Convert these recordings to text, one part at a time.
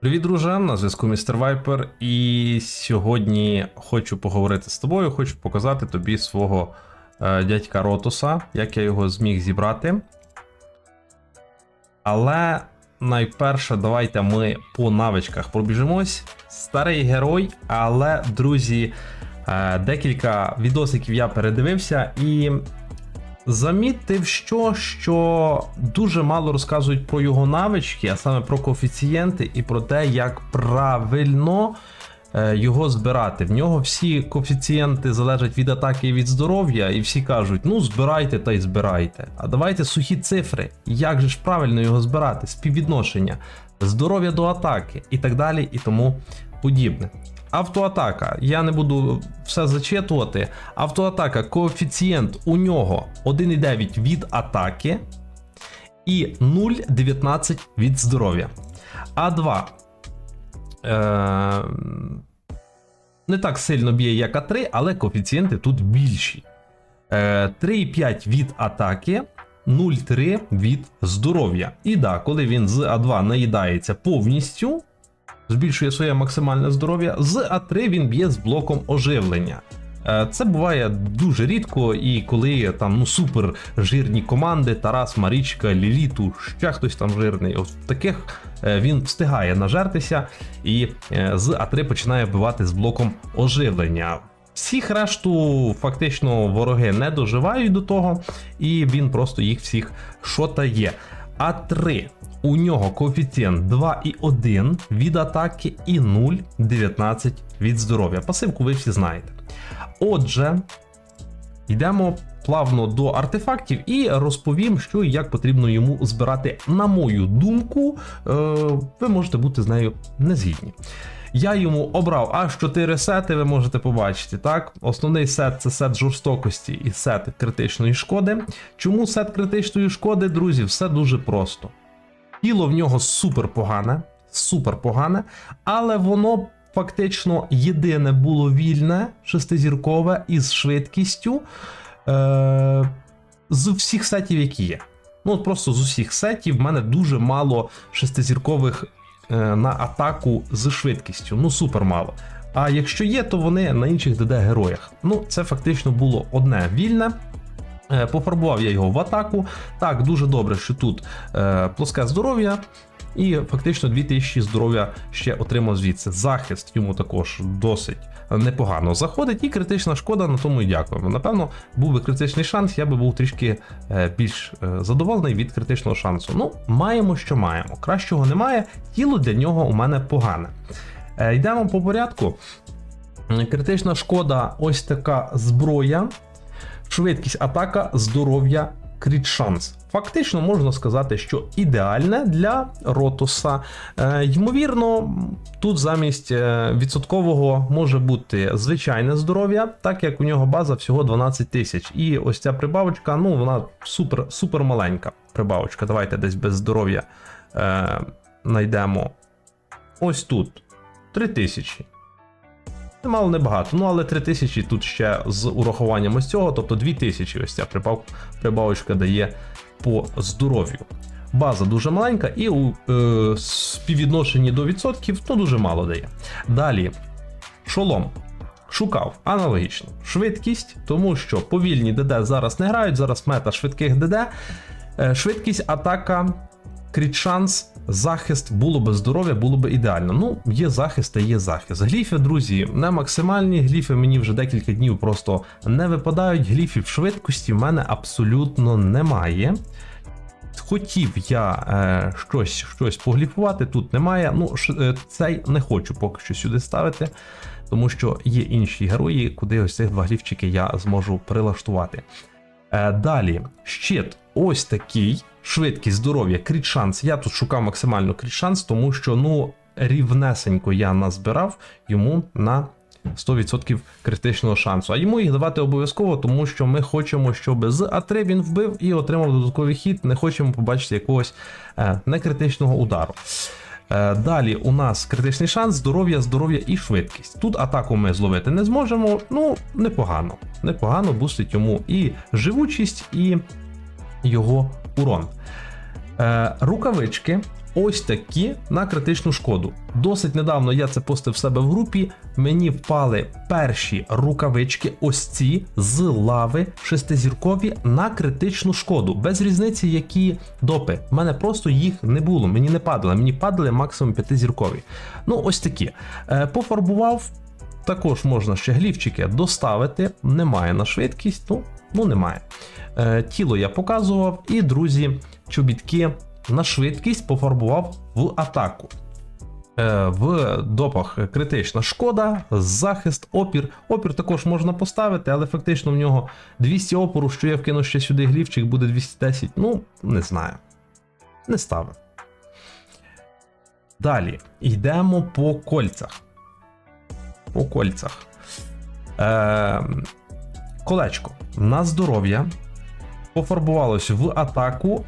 Привіт, друже! На зв'язку Містер Вайпер. І сьогодні хочу поговорити з тобою, хочу показати тобі свого е, дядька Ротуса, як я його зміг зібрати. Але найперше, давайте ми по навичках пробіжимось. Старий герой, але, друзі, е, декілька відосиків я передивився і. Замітив, що, що дуже мало розказують про його навички, а саме про коефіцієнти і про те, як правильно е, його збирати. В нього всі коефіцієнти залежать від атаки і від здоров'я, і всі кажуть: ну збирайте та й збирайте. А давайте сухі цифри. Як же ж правильно його збирати? Співвідношення, здоров'я до атаки і так далі, і тому подібне. Автоатака. Я не буду все зачитувати. Автоатака, коефіцієнт у нього 1,9 від атаки і 0,19 від здоров'я. А2. Е- не так сильно б'є, як А3, але коефіцієнти тут більші. Е- 3,5 від атаки. 0,3 від здоров'я. І да, коли він з А2 наїдається повністю, збільшує своє максимальне здоров'я. З А3 він б'є з блоком оживлення. Е, Це буває дуже рідко, і коли там ну супер жирні команди, Тарас, Марічка, Ліліту, ще хтось там жирний. От таких е, він встигає нажертися і е, з А3 починає вбивати з блоком оживлення. Всіх решту фактично вороги не доживають до того, і він просто їх всіх шотає. А3 у нього коефіцієнт 2,1 від атаки і 0,19 від здоров'я. Пасивку ви всі знаєте. Отже, йдемо плавно до артефактів і розповім, що і як потрібно йому збирати. На мою думку, е, ви можете бути з нею не згідні. Я йому обрав аж 4 сети, ви можете побачити. так? Основний сет це сет жорстокості і сет критичної шкоди. Чому сет критичної шкоди, друзі? Все дуже просто. Тіло в нього супер погане, супер погане, але воно фактично єдине було вільне, шестизіркове із швидкістю е- з всіх сетів, які є. Ну, от просто з усіх сетів в мене дуже мало шестизіркових е- на атаку з швидкістю. Ну, супер мало. А якщо є, то вони на інших ДД героях. Ну, це фактично було одне вільне. Е, Пофарбував я його в атаку. Так, дуже добре, що тут е, плоске здоров'я, і фактично 2000 здоров'я ще отримав звідси. Захист йому також досить непогано заходить, і критична шкода на тому і дякуємо. Напевно, був би критичний шанс, я би був трішки е, більш е, задоволений від критичного шансу. Ну, маємо, що маємо. Кращого немає, тіло для нього у мене погане. Е, йдемо по порядку. Критична шкода, ось така зброя. Швидкість атака, здоров'я, кріт шанс. Фактично можна сказати, що ідеальне для Ротуса. Е, ймовірно, тут замість е, відсоткового може бути звичайне здоров'я, так як у нього база всього 12 тисяч. І ось ця прибавочка, ну вона супер супер маленька прибавочка. Давайте десь без здоров'я е, знайдемо. Ось тут 3 тисячі. Мало небагато, ну але 3000 тут ще з урахуванням ось цього, тобто 2000 ось ця прибав, прибавочка дає по здоров'ю. База дуже маленька і у е, співвідношенні до відсотків ну, дуже мало дає. Далі, шолом. Шукав аналогічно швидкість, тому що повільні ДД зараз не грають, зараз мета швидких ДД. Е, швидкість, атака, кріт шанс, захист було би здоров'я, було би ідеально. Ну, є захист, а є захист. Гліфи, друзі, не максимальні. Гліфи мені вже декілька днів просто не випадають. Гліфів швидкості в мене абсолютно немає. Хотів я е, щось щось погліфувати, тут немає. Ну, ш, е, цей не хочу поки що сюди ставити, тому що є інші герої, куди ось цих два гліфчики я зможу прилаштувати. Е, далі, щит ось такий. Швидкість, здоров'я, кріт шанс. Я тут шукав максимально кріт шанс, тому що ну рівнесенько я назбирав йому на 100% критичного шансу. А йому їх давати обов'язково, тому що ми хочемо, щоб з А3 він вбив і отримав додатковий хід. Не хочемо побачити якогось е, некритичного удару. Е, Далі у нас критичний шанс, здоров'я, здоров'я і швидкість. Тут атаку ми зловити не зможемо. Ну, непогано. Непогано бустить йому і живучість, і його урон. Е, Рукавички. ось такі на критичну шкоду. Досить недавно я це постив в себе в групі. Мені впали перші рукавички, ось ці з лави шестизіркові на критичну шкоду. Без різниці, які допи. У мене просто їх не було, мені не падали. Мені падали максимум п'ятизіркові. Ну, ось такі. Е, пофарбував. Також можна ще глівчики доставити. Немає на швидкість, ну, ну немає. Е, тіло я показував, і, друзі, чобітки на швидкість пофарбував в атаку. Е, В допах критична шкода, захист, опір. Опір також можна поставити, але фактично в нього 200 опору, що я вкину ще сюди глівчик, буде 210. Ну, не знаю. Не ставив. Далі йдемо по кольцях. По кольцях. Е, колечко на здоров'я пофарбувалось в атаку,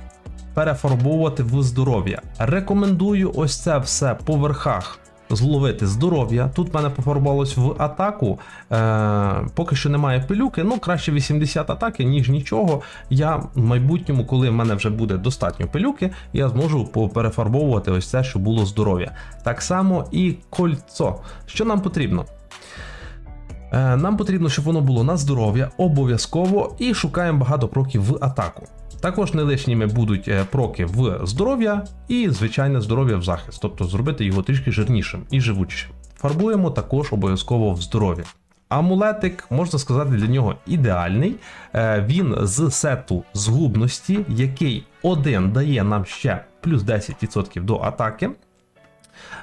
перефарбовувати в здоров'я. Рекомендую ось це все по верхах зловити здоров'я. Тут в мене пофарбувалось в атаку. Е, поки що немає пилюки, ну краще 80 атаки, ніж нічого. Я в майбутньому, коли в мене вже буде достатньо пилюки, я зможу перефарбовувати ось це, що було здоров'я. Так само і кольцо. Що нам потрібно? Е, Нам потрібно, щоб воно було на здоров'я обов'язково і шукаємо багато проків в атаку. Також не лишніми будуть е, проки в здоров'я і звичайне здоров'я в захист, тобто зробити його трішки жирнішим і живучішим. Фарбуємо також обов'язково в здоров'я. Амулетик, можна сказати, для нього ідеальний. Е, Він з сету згубності, який один дає нам ще плюс 10% до атаки.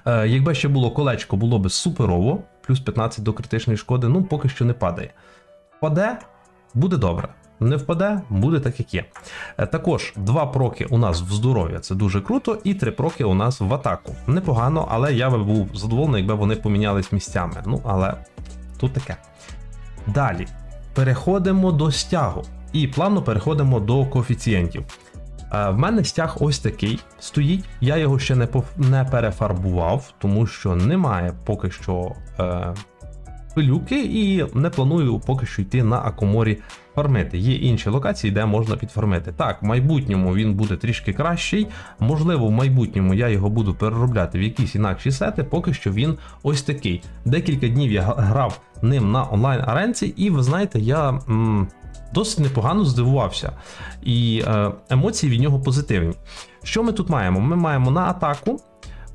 Якби ще було колечко, було б суперово, плюс 15 до критичної шкоди, ну поки що не падає. Впаде, буде добре. Не впаде, буде так, як є. Е, Також два проки у нас в здоров'я, це дуже круто, і три проки у нас в атаку. Непогано, але я би був задоволений, якби вони помінялись місцями. Ну, але тут таке. Далі переходимо до стягу. І плавно переходимо до коефіцієнтів. Е, В мене стяг ось такий стоїть. Я його ще не не перефарбував, тому що немає поки що е, пилюки, і не планую поки що йти на Акоморі фармити. Є інші локації, де можна підфармити. Так, в майбутньому він буде трішки кращий. Можливо, в майбутньому я його буду переробляти в якісь інакші сети. Поки що він ось такий. Декілька днів я грав ним на онлайн аренці, і ви знаєте, я. М- Досить непогано здивувався, і е, емоції від нього позитивні. Що ми тут маємо? Ми маємо на атаку,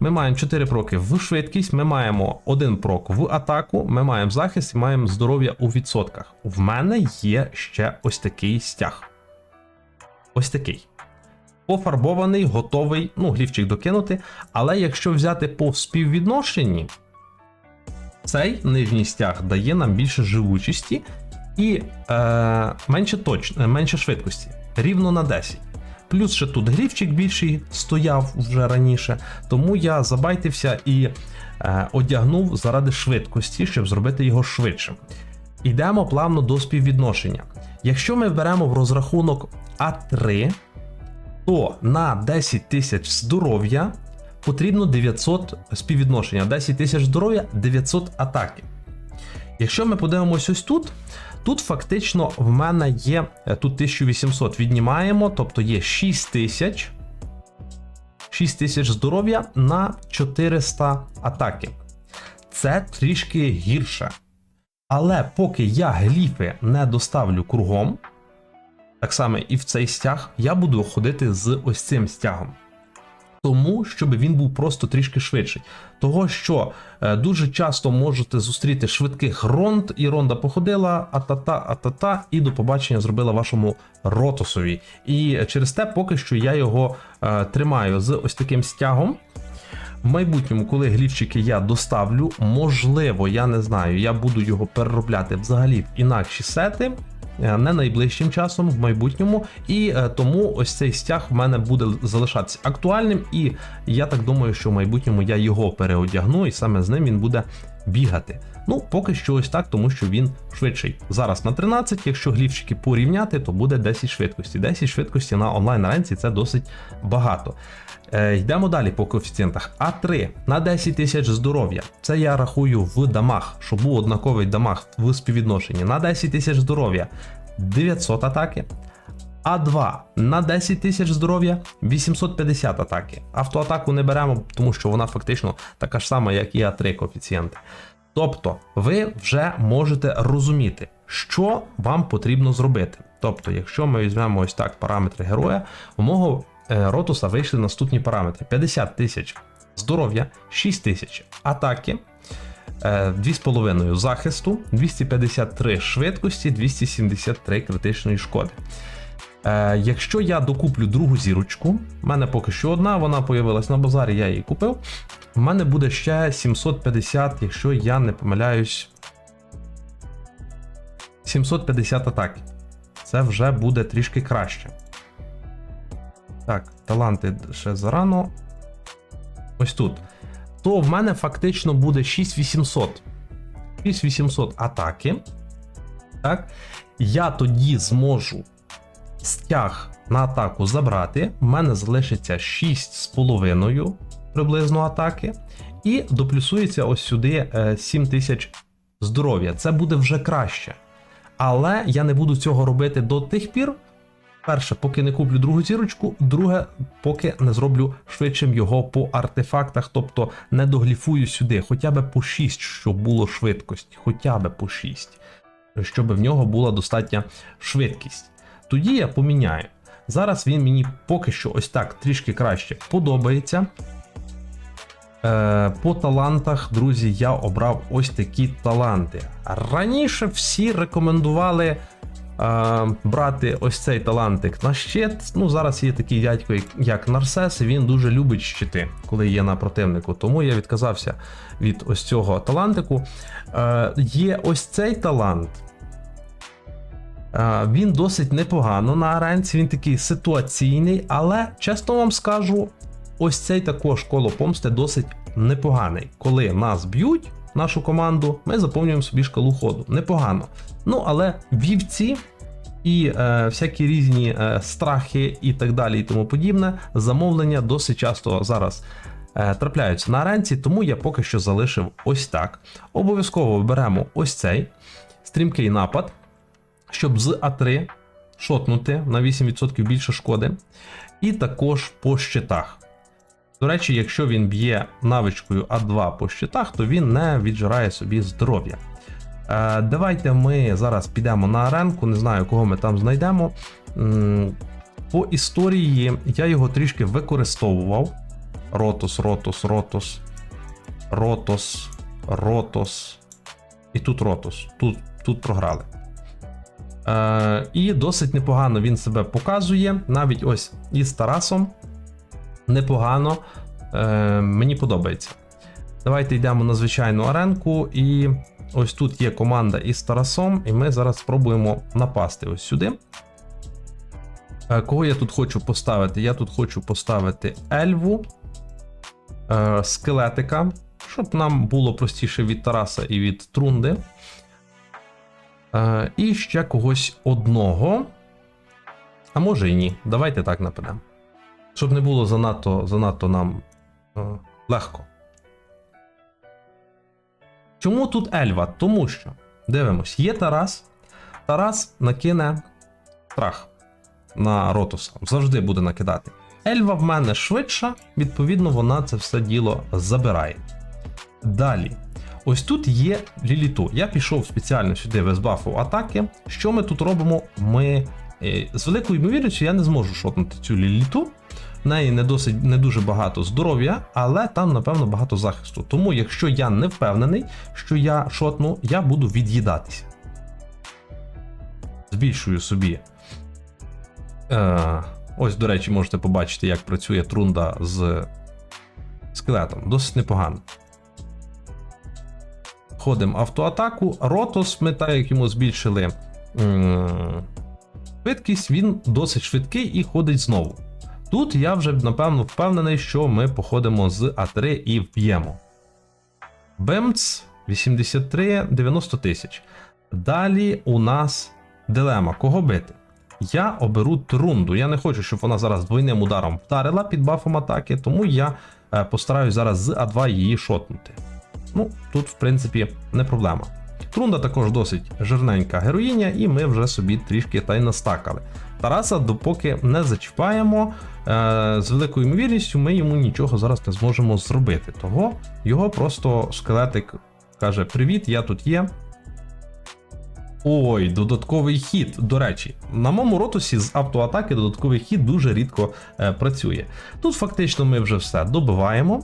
ми маємо 4 проки в швидкість, ми маємо 1 прок в атаку, ми маємо захист і маємо здоров'я у відсотках. В мене є ще ось такий стяг. Ось такий. Пофарбований, готовий, ну, глівчик докинути. Але якщо взяти по співвідношенні, цей нижній стяг дає нам більше живучості і е, менше, точ, менше швидкості. Рівно на 10. Плюс ще тут грівчик більший стояв вже раніше, тому я забайтився і е, одягнув заради швидкості, щоб зробити його швидшим. Йдемо плавно до співвідношення. Якщо ми беремо в розрахунок А3, то на 10 тисяч здоров'я потрібно 900 співвідношення. 10 тисяч здоров'я 900 атаки. Якщо ми подивимось ось тут, тут фактично в мене є е, тут 1800 віднімаємо, тобто є 6000. 6000 здоров'я на 400 атаки. Це трішки гірше. Але поки я гліфи не доставлю кругом, так само і в цей стяг, я буду ходити з ось цим стягом. Тому, щоб він був просто трішки швидший. Того, що е, дуже часто можете зустріти швидких ронд, і ронда походила, атата, атата, і до побачення зробила вашому ротосові. І через те, поки що я його е, тримаю з ось таким стягом. В майбутньому, коли глівчики я доставлю, можливо, я не знаю, я буду його переробляти взагалі в інакші сети. Е, Не найближчим часом, в майбутньому, і е, тому ось цей стяг в мене буде залишатися актуальним, і я так думаю, що в майбутньому я його переодягну, і саме з ним він буде бігати. Ну, поки що ось так, тому що він швидший. Зараз на 13, якщо глівчики порівняти, то буде 10 швидкості. 10 швидкості на онлайн аренці це досить багато. Е, йдемо далі по коефіцієнтах. А3 на 10 тисяч здоров'я. Це я рахую в дамаг, щоб був однаковий дамаг в співвідношенні. На 10 тисяч здоров'я 900 атаки. А2 на 10 тисяч здоров'я 850 атаки. Автоатаку не беремо, тому що вона фактично така ж сама, як і А3 коефіцієнти. Тобто, ви вже можете розуміти, що вам потрібно зробити. Тобто, якщо ми візьмемо ось так параметри героя, у мого е, ротуса вийшли наступні параметри: 50 тисяч здоров'я, 6 тисяч атаки, е, 2,5 захисту, 253 швидкості, 273 критичної шкоди. Е, якщо я докуплю другу зірочку, в мене поки що одна, вона появилась на базарі, я її купив. У мене буде ще 750, якщо я не помиляюсь. 750 атаки. Це вже буде трішки краще. Так, таланти ще зарано. Ось тут. То в мене фактично буде 6800. 6800 атаки. Так. Я тоді зможу стяг на атаку забрати. У мене залишиться 6,5 приблизно атаки. І доплюсується ось сюди е, 7000 здоров'я. Це буде вже краще. Але я не буду цього робити до тих пір. Перше, поки не куплю другу зірочку, друге, поки не зроблю швидшим його по артефактах, тобто не догліфую сюди, хоча б по 6, щоб було швидкості, хоча б по 6, щоб в нього була достатня швидкість. Тоді я поміняю. Зараз він мені поки що ось так трішки краще подобається. Е, По талантах, друзі, я обрав ось такі таланти. Раніше всі рекомендували е, брати ось цей талантик на щит. Ну, зараз є такий дядько, як- Нарсес, і він дуже любить щити, коли є на противнику. Тому я відказався від ось цього талантику. Е, Є ось цей талант. Е, Він досить непогано на аренці, він такий ситуаційний, але чесно вам скажу, ось цей також коло помсти досить непоганий. Коли нас б'ють, нашу команду, ми заповнюємо собі шкалу ходу. Непогано. Ну, але вівці і е, всякі різні е, страхи і так далі, і тому подібне, замовлення досить часто зараз. е, Трапляються на аренці, тому я поки що залишив ось так. Обов'язково беремо ось цей стрімкий напад, щоб з А3 шотнути на 8% більше шкоди. І також по щитах. До речі, якщо він б'є навичкою А2 по щитах, то він не віджирає собі здоров'я. Е, давайте ми зараз підемо на аренку, не знаю, кого ми там знайдемо. По історії я його трішки використовував. Ротос, Ротос, Ротос, Ротос, Ротос. І тут Ротос. Тут, тут програли. Е, і досить непогано він себе показує. Навіть ось із Тарасом. Непогано. Е, мені подобається. Давайте йдемо на звичайну аренку. І ось тут є команда із Тарасом, і ми зараз спробуємо напасти ось сюди. Е, Кого я тут хочу поставити? Я тут хочу поставити Ельву, е, скелетика, щоб нам було простіше від Тараса і від Трунди. Е, і ще когось одного. А може і ні. Давайте так нападемо. Щоб не було занадто, занадто нам е, легко. Чому тут Ельва? Тому що, дивимось, є Тарас. Тарас накине страх на Ротуса. Завжди буде накидати. Ельва в мене швидша, відповідно, вона це все діло забирає. Далі. Ось тут є Ліліту. Я пішов спеціально сюди без бафу атаки. Що ми тут робимо? Ми е, з великою ймовірністю я не зможу шотнути цю Ліліту. В неї не досить не дуже багато здоров'я, але там, напевно, багато захисту. Тому, якщо я не впевнений, що я шотну, я буду від'їдатися. Збільшую собі. Е, ось, до речі, можете побачити, як працює трунда з скелетом. Досить непогано. Ходимо автоатаку. Ротос, ми так як йому збільшили швидкість, він досить швидкий і ходить знову. Тут я вже напевно впевнений, що ми походимо з А3 і вб'ємо. Бемц 83 90 тисяч. Далі у нас дилема: кого бити? Я оберу трунду. Я не хочу, щоб вона зараз двойним ударом вдарила під бафом атаки, тому я е, постараюсь зараз з А2 її шотнути. Ну, тут, в принципі, не проблема. Трунда також досить жирненька героїня, і ми вже собі трішки та й настакали. Тараса, допоки не зачіпаємо, е, з великою ймовірністю ми йому нічого зараз не зможемо зробити. Того його просто скелетик каже: Привіт, я тут є. Ой, додатковий хід. До речі, на моєму ротусі з автоатаки додатковий хід дуже рідко е, працює. Тут фактично ми вже все добиваємо.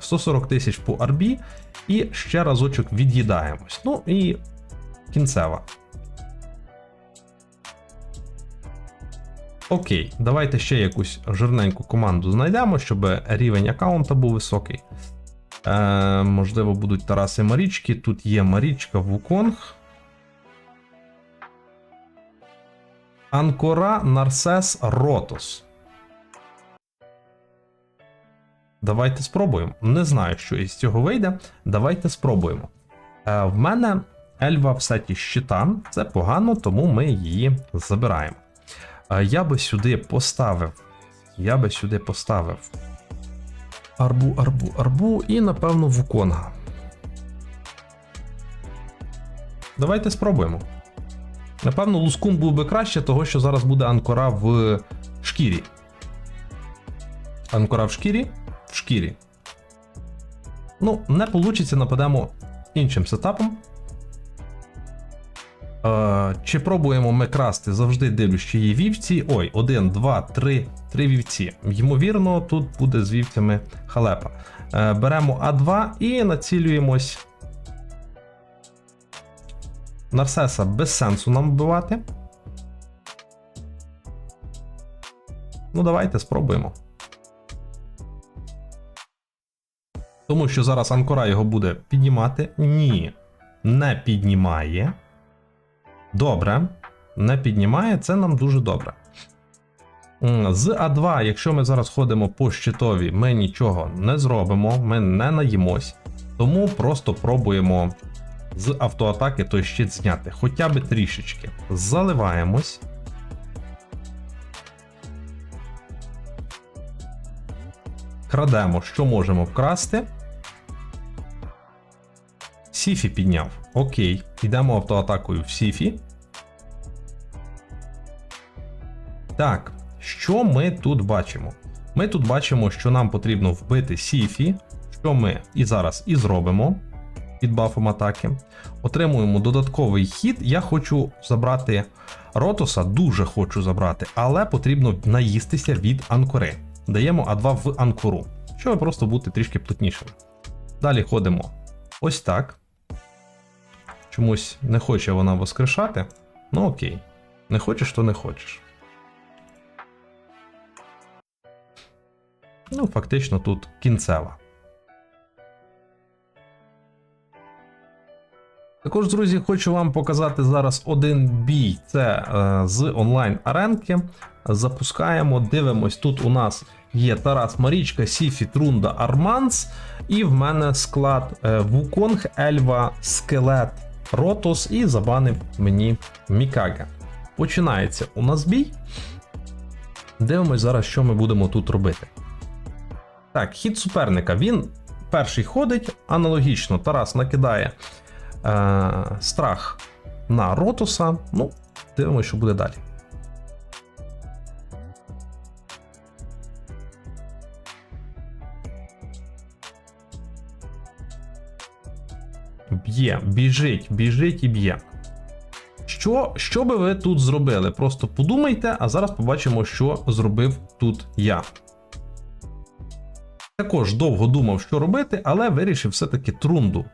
140 тисяч по арбі і ще разочок від'їдаємось. Ну і кінцева. Окей, давайте ще якусь жирненьку команду знайдемо, щоб рівень аккаунта був високий. Е, можливо, будуть Тараси Марічки. Тут є Марічка Вуконг. Анкора Нарсес Ротос. Давайте спробуємо. Не знаю, що із цього вийде. Давайте спробуємо. Е, в мене Ельва в сеті щита. Це погано, тому ми її забираємо. Е, я би сюди поставив. Я би сюди поставив. Арбу, арбу, арбу і, напевно, Вуконга. Давайте спробуємо. Напевно, лускун був би краще, того що зараз буде анкора в шкірі. Анкора в шкірі? Шкірі. Ну, не вийде, нападемо іншим сетапом. Е, чи пробуємо ми красти? Завжди дивлюсь, чи є вівці. Ой, один, два, три, три вівці. Ймовірно, тут буде з вівцями халепа. Е, беремо А2 і націлюємось. Нарсеса без сенсу нам вбивати. Ну, давайте спробуємо. Тому що зараз Анкора його буде піднімати. Ні, не піднімає. Добре. Не піднімає, це нам дуже добре. З А2, якщо ми зараз ходимо по щитові, ми нічого не зробимо, ми не наїмось. Тому просто пробуємо з автоатаки той щит зняти. Хоча б трішечки. Заливаємось. Крадемо, що можемо вкрасти. Сіфі підняв. Окей. Йдемо автоатакою в Сіфі. Так, що ми тут бачимо? Ми тут бачимо, що нам потрібно вбити Сіфі, що ми і зараз і зробимо під бафом атаки. Отримуємо додатковий хід. Я хочу забрати Ротоса, дуже хочу забрати, але потрібно наїстися від анкори. Даємо А2 в анкору, щоб просто бути трішки плотнішим. Далі ходимо ось так. Чомусь не хоче вона воскрешати. Ну окей. Не хочеш, то не хочеш. Ну, фактично тут кінцева. Також, друзі, хочу вам показати зараз один бій. Це е, з онлайн-аренки. Запускаємо, дивимось. Тут у нас є Тарас Марічка, Сіфі, Трунда, Арманс. І в мене склад е, Вуконг, Ельва, Скелет, Ротос і забанив мені Мікаге. Починається у нас бій. Дивимось зараз, що ми будемо тут робити. Так, хід суперника. Він перший ходить, аналогічно Тарас накидає е, страх на Ротуса. Ну, дивимося, що буде далі. Б'є, біжить, біжить і б'є. Що, що би ви тут зробили? Просто подумайте, а зараз побачимо, що зробив тут я. Також довго думав, що робити, але вирішив все-таки трунду.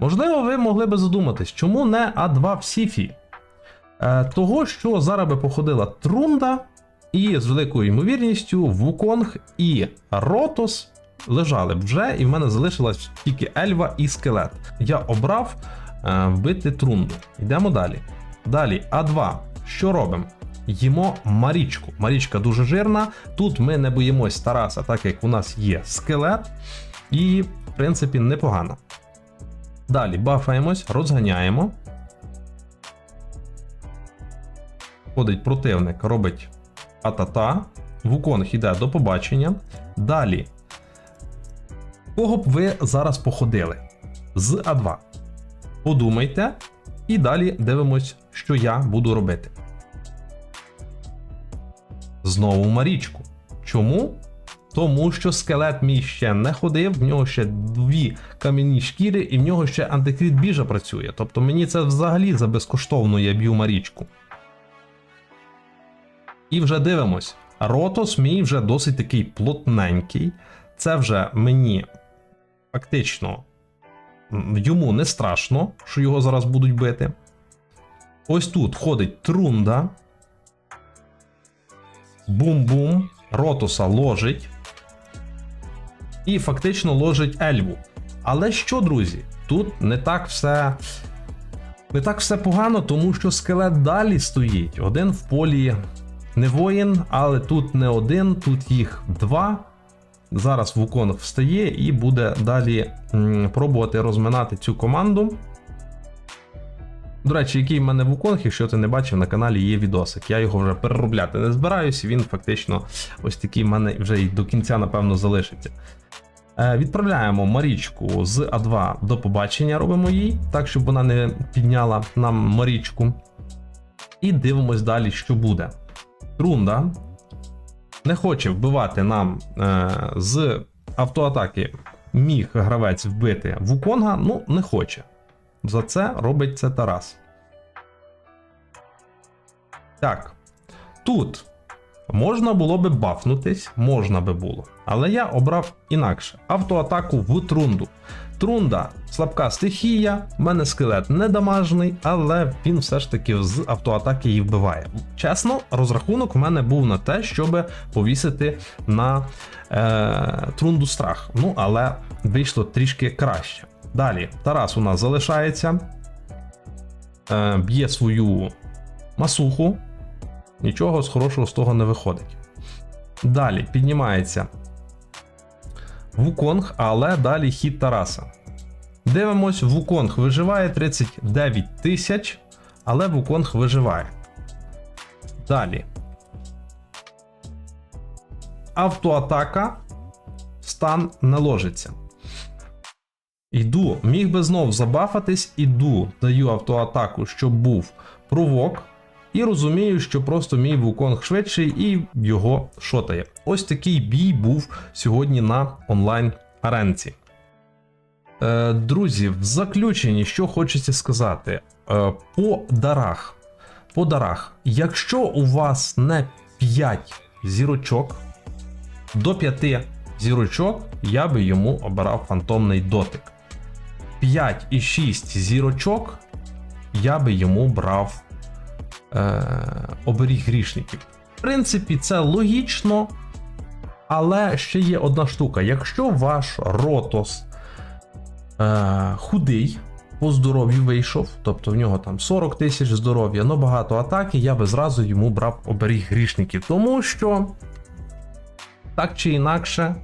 Можливо, ви могли би задуматись, чому не А2 в Сіфі? Е, того, що зараз би походила Трунда, і з великою ймовірністю Вуконг і Ротос лежали вже, і в мене залишилась тільки Ельва і скелет. Я обрав е, вбити Трунду. Йдемо далі. Далі А2. Що робимо? Їмо Марічку. Марічка дуже жирна. Тут ми не боїмось Тараса, так як у нас є скелет, і, в принципі, непогано. Далі бафаємось, розганяємо. Ходить противник, робить атата. Вуконг йде до побачення. Далі. Кого б ви зараз походили? З А2. Подумайте. І далі дивимось, що я буду робити. знову Марічку. Чому? Тому що скелет мій ще не ходив, в нього ще дві кам'яні шкіри, і в нього ще антикріт біжа працює. Тобто мені це взагалі за безкоштовно я б'ю Марічку. І вже дивимось. Ротос мій вже досить такий плотненький. Це вже мені фактично йому не страшно, що його зараз будуть бити. Ось тут ходить трунда. Бум-бум. Ротоса ложить. І фактично ложить Ельву. Але що, друзі? Тут не так все. Не так все погано, тому що скелет далі стоїть. Один в полі не воїн, але тут не один, тут їх два. Зараз Вуконг встає і буде далі пробувати розминати цю команду. До речі, який в мене Вуконг, якщо ти не бачив, на каналі є відосик. Я його вже переробляти не збираюсь, він фактично ось такий в мене вже і до кінця, напевно, залишиться. Е, Відправляємо Марічку з А2 до побачення, робимо їй, так, щоб вона не підняла нам Марічку. І дивимось далі, що буде. Трунда не хоче вбивати нам е, з автоатаки. Міг гравець вбити Вуконга, ну не хоче. За це робить це Тарас. Так. Тут можна було би бафнутись, можна би було. Але я обрав інакше автоатаку в трунду. Трунда слабка стихія, в мене скелет недамажний, але він все ж таки з автоатаки її вбиває. Чесно, розрахунок в мене був на те, щоб повісити на е, трунду страх. Ну, але вийшло трішки краще. Далі, Тарас у нас залишається, е, б'є свою масуху. Нічого з хорошого з того не виходить. Далі піднімається Вуконг, але далі хід Тараса. Дивимось, Вуконг виживає 39 тисяч, але Вуконг виживає. Далі. Автоатака. Стан не ложиться. Йду, міг би знов забафатись, іду, даю автоатаку, щоб був провок. І розумію, що просто мій вуконг швидший і його шотає. Ось такий бій був сьогодні на онлайн аренці. Е, друзі, в заключенні, що хочеться сказати, е, по дарах. По дарах, якщо у вас не 5 зірочок, до 5 зірочок я би йому обирав фантомний дотик. 5 і 6 зірочок я би йому брав е, оберіг грішників. В принципі, це логічно, але ще є одна штука: якщо ваш ротос е, худий, по здоров'ю вийшов, тобто в нього там 40 тисяч здоров'я, але багато атаки, я би зразу йому брав оберіг грішників, тому що так чи інакше.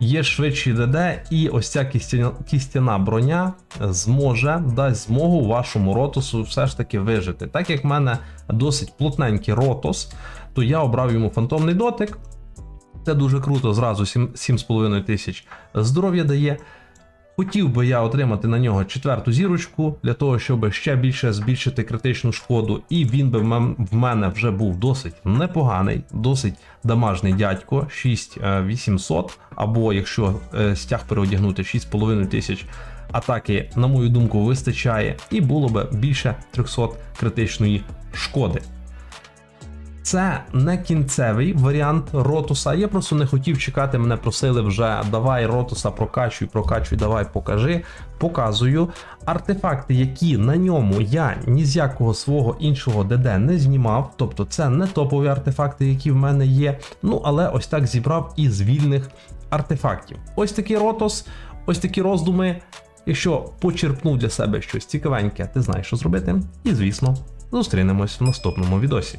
Є швидший ДД, і ось ця кістяна, кістяна броня зможе дасть змогу вашому ротосу все ж таки вижити. Так як в мене досить плотненький ротос, то я обрав йому фантомний дотик. Це дуже круто, зразу 7,5 тисяч здоров'я дає. Хотів би я отримати на нього четверту зірочку для того, щоб ще більше збільшити критичну шкоду, і він би в мене вже був досить непоганий, досить дамажний дядько, 6800, або якщо е, стяг переодягнути 6,5 тисяч атаки, на мою думку, вистачає, і було би більше 300 критичної шкоди. Це не кінцевий варіант ротуса. Я просто не хотів чекати, мене просили вже давай ротуса прокачуй, прокачуй, давай покажи. Показую артефакти, які на ньому я ні з якого свого іншого ДД не знімав. Тобто це не топові артефакти, які в мене є. Ну, але ось так зібрав із вільних артефактів. Ось такий ротус, ось такі роздуми. Якщо почерпнув для себе щось цікавеньке, ти знаєш, що зробити. І звісно, зустрінемось в наступному відосі.